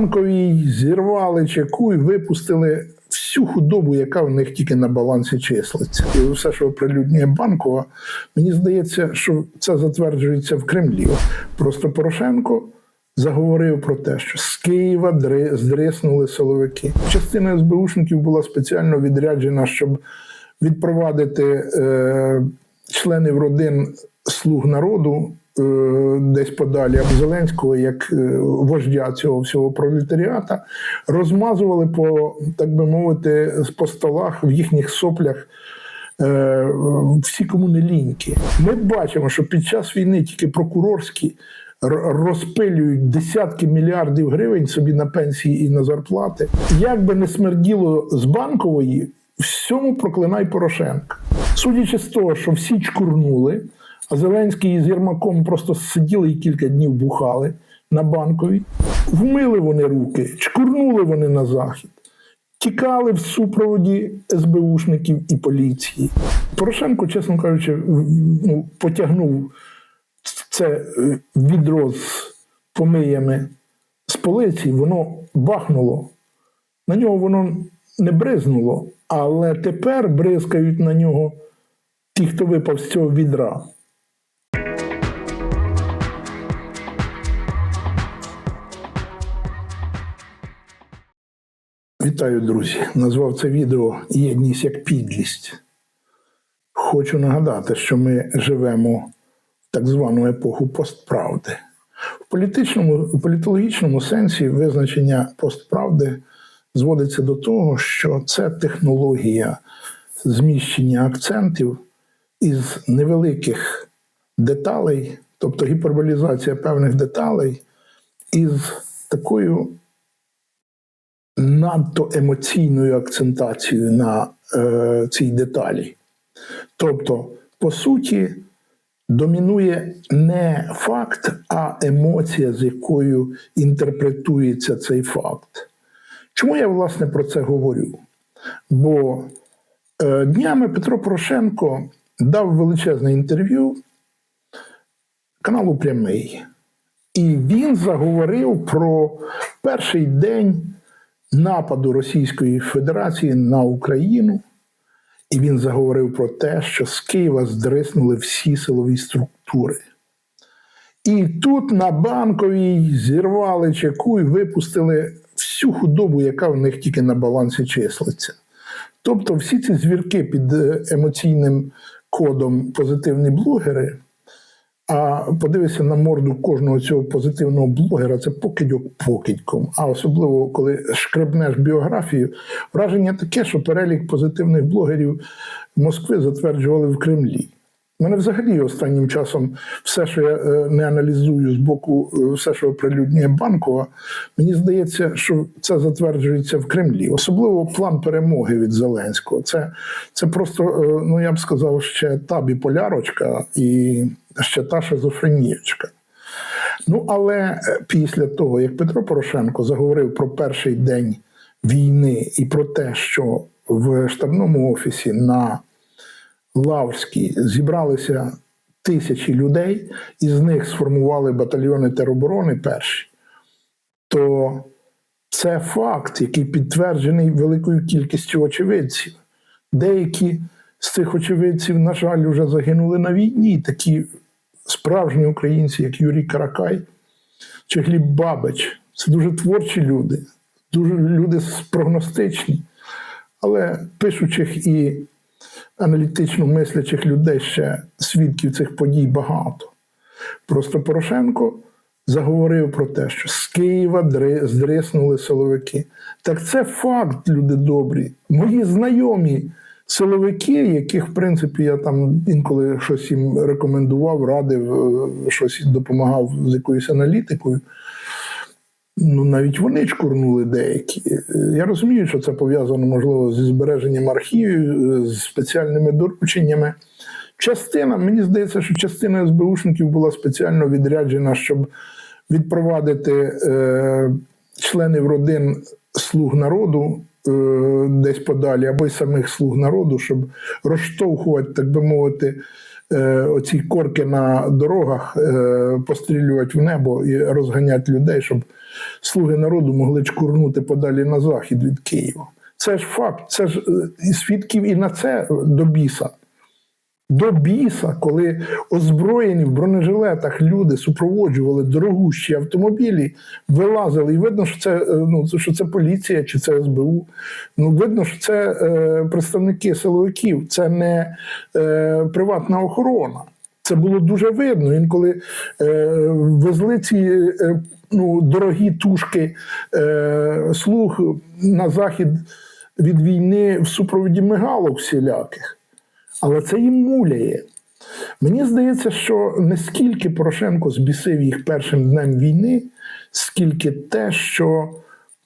банковій зірвали чеку і випустили всю худобу, яка в них тільки на балансі числиться. І все, що оприлюднює банкова, мені здається, що це затверджується в Кремлі. Просто Порошенко заговорив про те, що з Києва дри- здриснули силовики. Частина СБУшників була спеціально відряджена, щоб відпровадити е, членів родин слуг народу. Е, Десь подалі або Зеленського, як е, вождя цього всього пролетаріата, розмазували по, так би мовити, по столах в їхніх соплях е, всі кому ліньки. Ми бачимо, що під час війни тільки прокурорські розпилюють десятки мільярдів гривень собі на пенсії і на зарплати. Як би не смерділо з банкової, всьому проклинай Порошенка. Судячи з того, що всі чкурнули, а Зеленський з Єрмаком просто сиділи і кілька днів бухали на банковій, вмили вони руки, чкурнули вони на захід. Тікали в супроводі СБУшників і поліції. Порошенко, чесно кажучи, ну, потягнув це е, відро з помиями з полиці, воно бахнуло. На нього воно не бризнуло, але тепер бризкають на нього ті, хто випав з цього відра. Вітаю, друзі! Назвав це відео Єдність як підлість. Хочу нагадати, що ми живемо в так звану епоху постправди. В політичному, в політологічному сенсі визначення постправди зводиться до того, що це технологія зміщення акцентів із невеликих деталей, тобто гіперболізація певних деталей, із такою надто емоційною акцентацією на е, цій деталі. Тобто, по суті, домінує не факт, а емоція, з якою інтерпретується цей факт. Чому я власне про це говорю? Бо е, днями Петро Порошенко дав величезне інтерв'ю каналу Прямий. І він заговорив про перший день нападу Російської Федерації на Україну. І він заговорив про те, що з Києва здриснули всі силові структури. І тут на банковій зірвали чеку і випустили всю худобу, яка в них тільки на балансі числиться. Тобто, всі ці звірки під е, емоційним кодом позитивні блогери. А подивися на морду кожного цього позитивного блогера, це покидьок покидьком. А особливо коли шкребнеш біографію, враження таке, що перелік позитивних блогерів Москви затверджували в Кремлі. Мене взагалі останнім часом все, що я е, не аналізую з боку, е, все, що оприлюднює банкова, мені здається, що це затверджується в Кремлі. Особливо план перемоги від Зеленського. Це, це просто, е, ну я б сказав, ще та біполярочка і ще та шизофренієчка. Ну, але після того, як Петро Порошенко заговорив про перший день війни і про те, що в штабному офісі на Лаврській зібралися тисячі людей, і з них сформували батальйони тероборони перші, то це факт, який підтверджений великою кількістю очевидців. Деякі з цих очевидців, на жаль, вже загинули на війні, такі справжні українці, як Юрій Каракай чи Гліб Бабич. Це дуже творчі люди, дуже люди прогностичні, але пишучих і аналітично мислячих людей ще свідків цих подій багато. Просто Порошенко заговорив про те, що з Києва здриснули силовики. Так це факт, люди добрі. Мої знайомі силовики, яких, в принципі, я там інколи щось їм рекомендував, радив, е, щось допомагав з якоюсь аналітикою. Ну, навіть вони чкурнули деякі. Е, Я розумію, що це пов'язано, можливо, зі збереженням архівів, е, з спеціальними дорученнями. Частина, мені здається, що частина СБУшників була спеціально відряджена, щоб відпровадити е, членів родин слуг народу. Е, десь подалі, або й самих слуг народу, щоб розштовхувати, так би мовити, е, оці корки на дорогах, е, пострілювати в небо і розганяти людей, щоб слуги народу могли чкурнути подалі на захід від Києва. Це ж факт, це ж свідків і на це до біса. До біса, коли озброєні в бронежилетах люди супроводжували дорогущі автомобілі, вилазили, і видно, що це, е, ну, що це поліція чи це СБУ. Ну, видно, що це е, представники силовиків, це не е, приватна охорона. Це було дуже видно. Інколи е, везли ці е, ну, дорогі тушки е, слуг на захід від війни в супроводі мигалок всіляких. Але це їм муляє. Мені здається, що не скільки Порошенко збісив їх першим днем війни, скільки те, що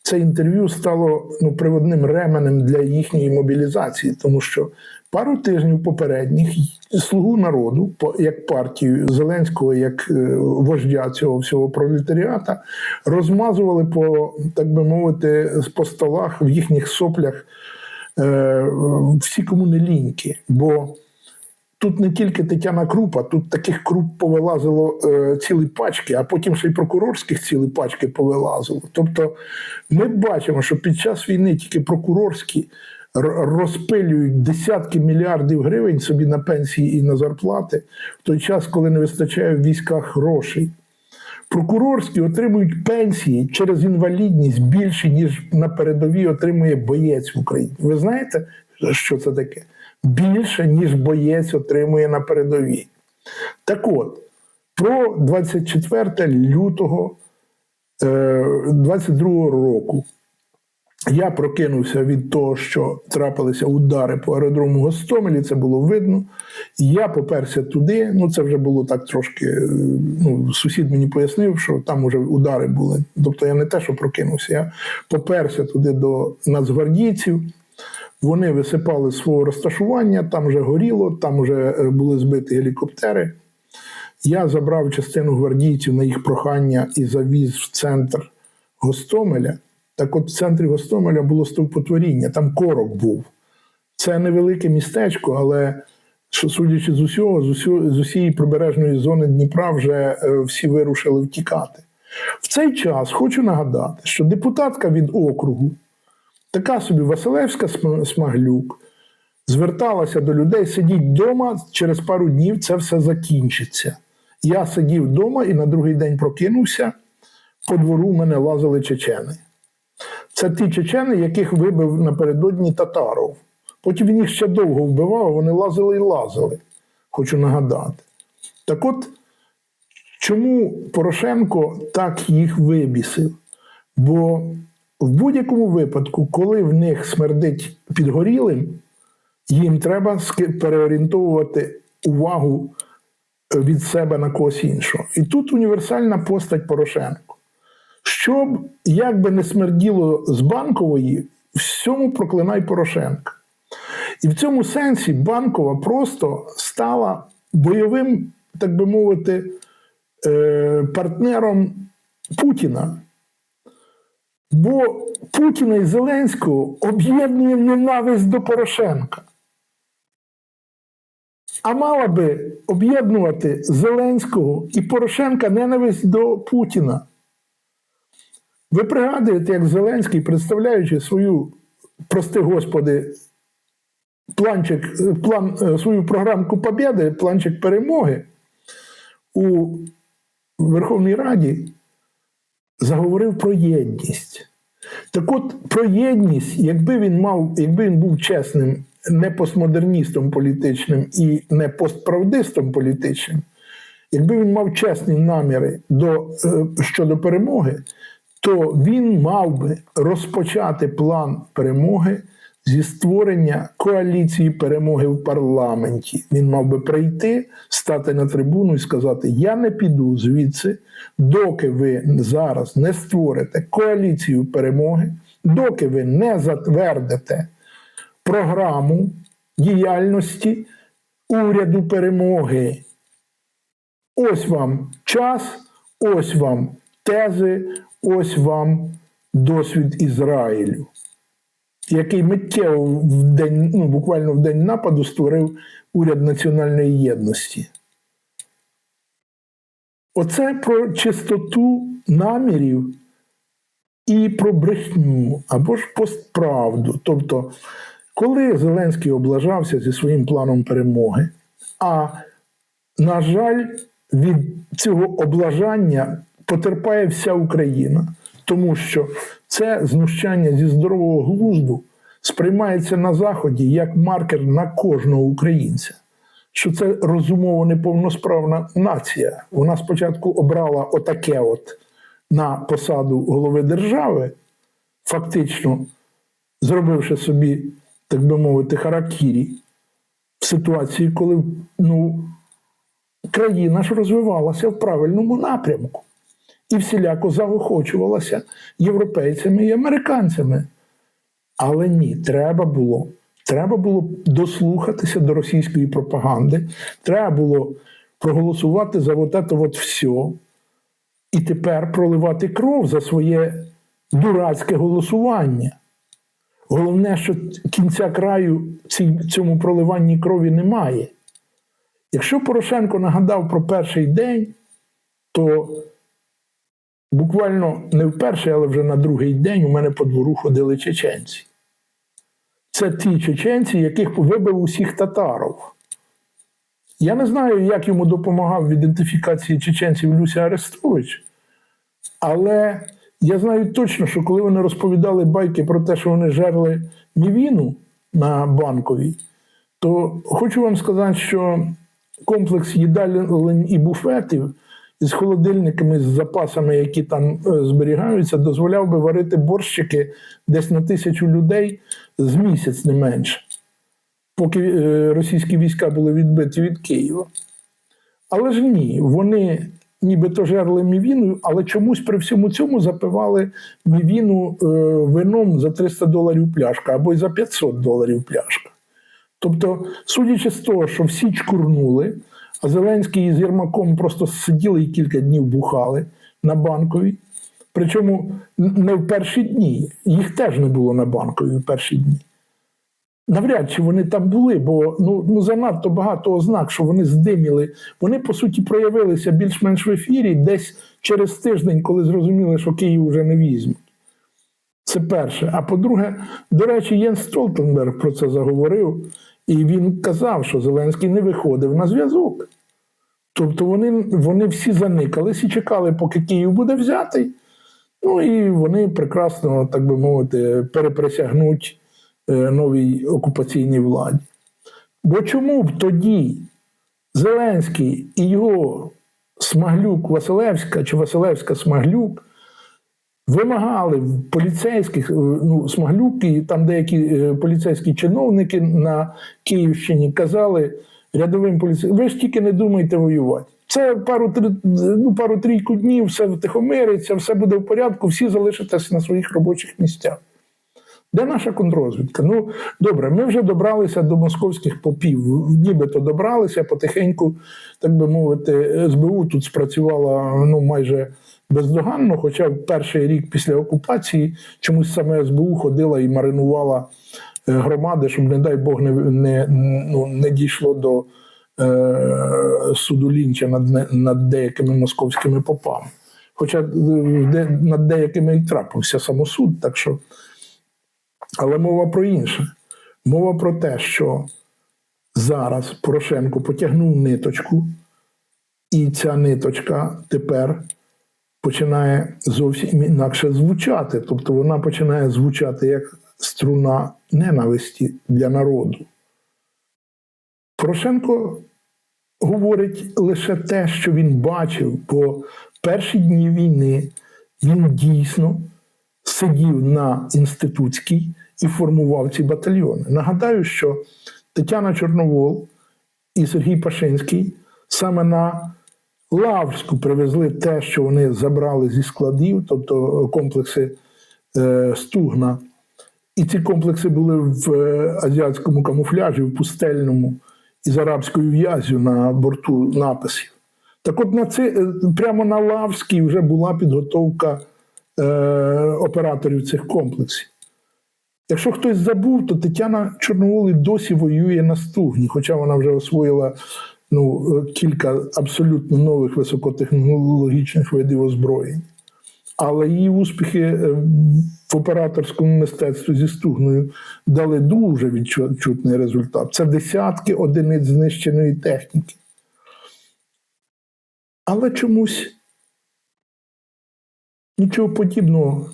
це інтерв'ю стало ну, приводним ременем для їхньої мобілізації, тому що пару тижнів попередніх слугу народу, як партію Зеленського, як е, вождя цього всього пролетаріата, розмазували по, так би мовити, по столах в їхніх соплях всі кому не ліньки. Бо тут не тільки Тетяна Крупа, тут таких круп повилазило е, цілі пачки, а потім ще й прокурорських цілі пачки повилазило. Тобто ми бачимо, що під час війни тільки прокурорські розпилюють десятки мільярдів гривень собі на пенсії і на зарплати, в той час, коли не вистачає в військах грошей. Прокурорські отримують пенсії через інвалідність більше, ніж на передовій отримує боєць в Україні. Ви знаєте, що це таке? Більше, ніж боєць отримує на передовій. Так от, про 24 лютого е, 22 року я прокинувся від того, що трапилися удари по аеродрому Гостомелі, це було видно. Я поперся туди. Ну, це вже було так трошки. е, Ну, сусід мені пояснив, що там вже удари були. Тобто я не те, що прокинувся, я поперся туди до нацгвардійців. Вони висипали свого розташування, там вже горіло, там вже е, були збиті гелікоптери. Я забрав частину гвардійців на їх прохання і завіз в центр Гостомеля. Так от в центрі Гостомеля було стовпотворіння, там корок був. Це невелике містечко, але що, судячи з усього, з, усього, з усієї прибережної зони Дніпра вже е, всі вирушили втікати. В цей час хочу нагадати, що депутатка від округу, така собі Василевська Смаглюк, зверталася до людей: сидіть вдома, через пару днів це все закінчиться. Я сидів вдома і на другий день прокинувся. По двору мене лазили чечени. Це ті чечени, яких вибив напередодні татаров. Потім він їх ще довго вбивав, вони лазили і лазили. Хочу нагадати. Так от, чому Порошенко так їх вибісив? Бо в будь-якому випадку, коли в них смердить підгорілим, їм треба переорієнтовувати увагу е, від себе на когось іншого. І тут універсальна постать Порошенко. Щоб як би не смерділо з банкової, всьому проклинай Порошенка. І в цьому сенсі банкова просто стала бойовим, так би мовити, е, партнером Путіна. Бо Путіна і Зеленського об'єднує ненависть до Порошенка. А мала би об'єднувати Зеленського і Порошенка ненависть до Путіна. Ви пригадуєте, як Зеленський, представляючи свою, прости господи, планчик, план, е, свою програмку Побєди, планчик перемоги у Верховній Раді заговорив про єдність. Так от про єдність, якби він мав, якби він був чесним, не постмодерністом політичним і не постправдистом політичним, якби він мав чесні наміри до, е, щодо перемоги, то він мав би розпочати план перемоги зі створення коаліції перемоги в парламенті. Він мав би прийти, стати на трибуну і сказати: Я не піду звідси, доки ви зараз не створите коаліцію перемоги, доки ви не затвердите програму діяльності уряду перемоги. Ось вам час, ось вам тези, ось вам досвід Ізраїлю. який миттєво в день, ну, буквально в день нападу створив уряд національної єдності. Оце про чистоту намірів і про брехню або ж постправду. Тобто, коли Зеленський облажався зі своїм планом перемоги, а на жаль, від цього облажання потерпає вся Україна, тому що це знущання зі здорового глузду сприймається на Заході як маркер на кожного українця. Що це розумово неповносправна нація. Вона спочатку обрала отаке от на посаду голови держави, фактично зробивши собі, так би мовити, харакірі в ситуації, коли ну, країна ж розвивалася в правильному напрямку і всіляко заохочувалася європейцями і американцями. Але ні, треба було. Треба було дослухатися до російської пропаганди, треба було проголосувати за вот это вот все, і тепер проливати кров за своє дурацьке голосування. Головне, що кінця краю цьому проливанні крові немає. Якщо Порошенко нагадав про перший день, то буквально не в перший, але вже на другий день у мене по двору ходили чеченці. Це ті чеченці, яких вибив усіх татаров. Я не знаю, як йому допомагав в ідентифікації чеченців Люся Арестович, але я знаю точно, що коли вони розповідали байки про те, що вони жерли мівіну на банковій, то хочу вам сказати, що комплекс їдалень і буфетів із холодильниками, з запасами, які там е, зберігаються, дозволяв би варити борщики десь на тисячу людей з місяць не менше, поки е, російські війська були відбиті від Києва. Але ж ні, вони нібито жерли мівіною, але чомусь при всьому цьому запивали мівіну е, вином за 300 доларів пляшка або й за 500 доларів пляшка. Тобто, судячи з того, що всі чкурнули, Зеленський з Єрмаком просто сиділи і кілька днів бухали на банковій. Причому не в перші дні, їх теж не було на банковій в перші дні. Навряд чи вони там були, бо ну, ну занадто багато ознак, що вони здиміли. Вони, по суті, проявилися більш-менш в ефірі десь через тиждень, коли зрозуміли, що Київ вже не візьмуть. Це перше. А по-друге, до речі, Єн Столтенберг про це заговорив, і він казав, що Зеленський не виходив на зв'язок. Тобто вони, вони всі заникались і чекали, поки Київ буде взятий. Ну і вони прекрасно, так би мовити, переприсягнуть е, новій окупаційній владі. Бо чому б тоді Зеленський і його Смаглюк Василевська чи Василевська Смаглюк вимагали поліцейських, е, ну, Смаглюк там деякі е, поліцейські чиновники на Київщині казали рядовим поліцейським, ви ж тільки не думайте воювати. Це пару ну, пару трійку днів, все втихомириться, все буде в порядку, всі залишитесь на своїх робочих місцях. Де наша контррозвідка? Ну, добре, ми вже добралися до московських попів, нібито добралися потихеньку, так би мовити, СБУ тут спрацювала ну, майже бездоганно, хоча в перший рік після окупації чомусь саме СБУ ходила і маринувала е, громади, щоб, не дай Бог, не, не, ну, не дійшло до е, суду лінча над, над деякими московськими попами. Хоча е, де, над деякими і трапився самосуд, так що. Але мова про інше. Мова про те, що зараз Порошенко потягнув ниточку, і ця ниточка тепер починає зовсім інакше звучати. Тобто вона починає звучати як струна ненависті для народу. Порошенко говорить лише те, що він бачив, бо перші дні війни він дійсно сидів на інститутській і формував ці батальйони. Нагадаю, що Тетяна Чорновол і Сергій Пашинський саме на Лаврську привезли те, що вони забрали зі складів, тобто комплекси е, Стугна. І ці комплекси були в е, азіатському камуфляжі, в пустельному із арабською в'язю на борту написів. Так от на це, е, прямо на Лавській вже була підготовка е, операторів цих комплексів. Якщо хтось забув, то Тетяна Чорновол досі воює на стугні, хоча вона вже освоїла ну, е, кілька абсолютно нових високотехнологічних видів озброєнь. Але її успіхи е, в операторському мистецтві зі стугною дали дуже відчутний результат. Це десятки одиниць знищеної техніки. Але чомусь нічого подібного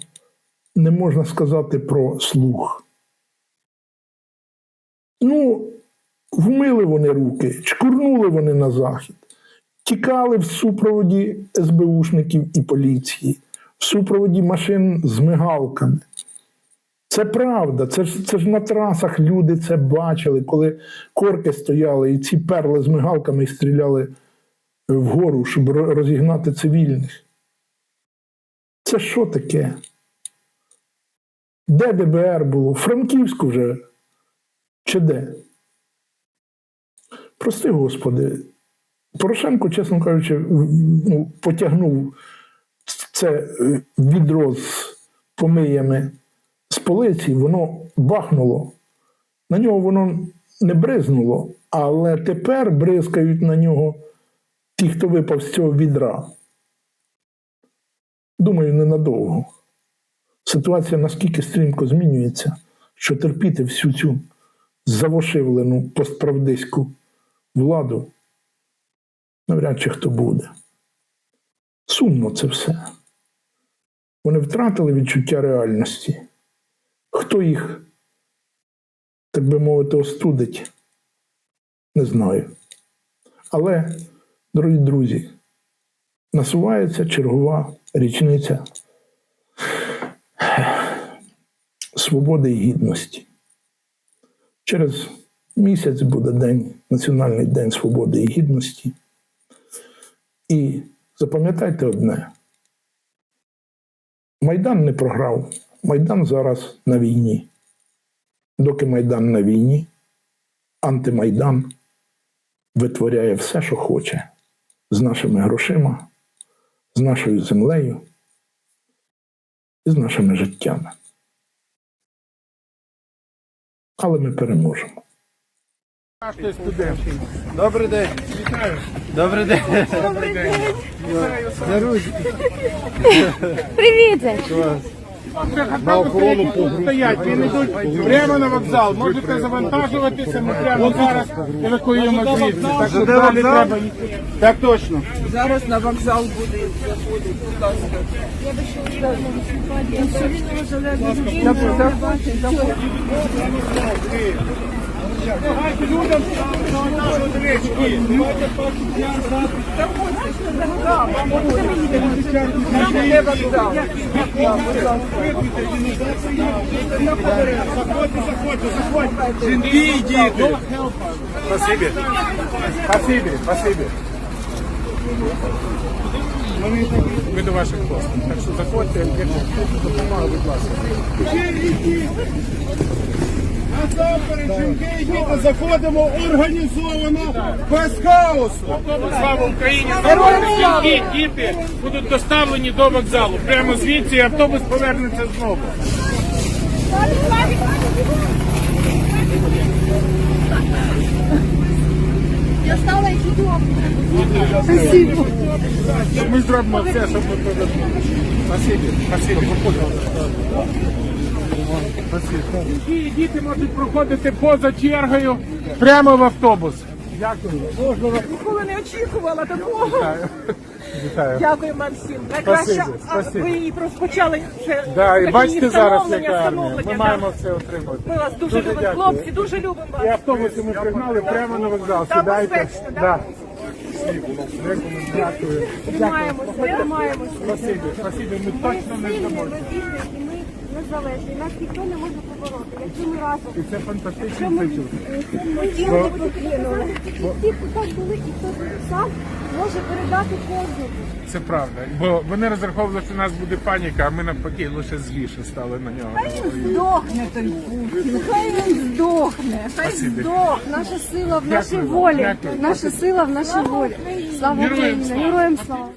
не можна сказати про слух. Вмили вони руки, чкурнули вони на захід, тікали в супроводі СБУшників і поліції, в супроводі машин з мигалками. Це правда, це ж, це ж на трасах люди це бачили, коли корки стояли і ці перли з мигалками і стріляли вгору, щоб розігнати цивільних. Це що таке? Де ДБР було? В Франківську вже? Чи де? Прости, Господи, Порошенко, чесно кажучи, ну, потягнув це е, відро з помиями з полиці, воно бахнуло. На нього воно не бризнуло, але тепер бризкають на нього ті, хто випав з цього відра. Думаю, ненадовго. Ситуація наскільки стрімко змінюється, що терпіти всю цю завошивлену постправдиську владу навряд чи хто буде. Сумно це все. Вони втратили відчуття реальності. Хто їх, так би мовити, остудить, не знаю. Але, дорогі друзі, насувається чергова річниця свободи і гідності. Через місяць буде День, Національний день свободи і гідності. І запам'ятайте одне: Майдан не програв. Майдан зараз на війні. Доки Майдан на війні, антимайдан витворяє все, що хоче з нашими грошима, з нашою землею і з нашими життями. Але ми переможемо. Ти студент. Добрий день. Вітаю. Добрий день. Добрий день. Привіт! На охорону стоять, він йдуть прямо на вокзал. Можете завантажуватися, ми прямо зараз евакуюємо звідси. Так що далі треба. Так точно. Зараз на вокзал буде заходить, будь ласка. Давайте людям завантажувати речі. Де вокзал? Заходьте, заходьте, заходьте. Жінки і діти. Спасибі. Спасибі, спасибі. Ми до ваших послуг. Так що заходьте, якщо хтось допомагає, будь ласка. Насамперед, жінки діти заходимо організовано, без хаосу. Слава Україні! Зараз жінки, діти будуть доставлені до вокзалу. Прямо звідси і автобус повернеться знову. Я стала і чудово. Ми зробимо все, щоб ви повернули. Спасибі, спасибі. Жінки і діти можуть проходити поза чергою прямо в автобус. Дякую. Ніколи не очікувала такого. Вітаю. Дякую вам всім. Найкраще, Спасибі, а спасибі. ви її розпочали ще Да, і такі бачите зараз, встановлення, яка армія. встановлення, Ми да. маємо все отримати. Ми вас дуже, Дуже любимо, дякую. хлопці, дуже любимо вас. І автобуси ми пригнали прямо на вокзал. Там Сідайте. безпечно, да? Да. Дякую. Тримаємося, тримаємося. Спасибі, спасибі. Ми точно не Ми здамо. вільні, і ми незалежні. Нас ніхто не може побороти. Якщо ми разом. І це фантастичний зачув. Ті, хто покинули. Ті, хто так були і хто сам може передати кожному. Це правда. Бо вони розраховували, що у нас буде паніка, а ми навпаки лише зліше стали на нього. Хай він Здохне той Путін, хай він здохне, хай Спасибі. здох. Наша сила в нашій Дякую. волі. Дякую. Наша сила в нашій волі. Слава Героям Україні, слава. героям слава.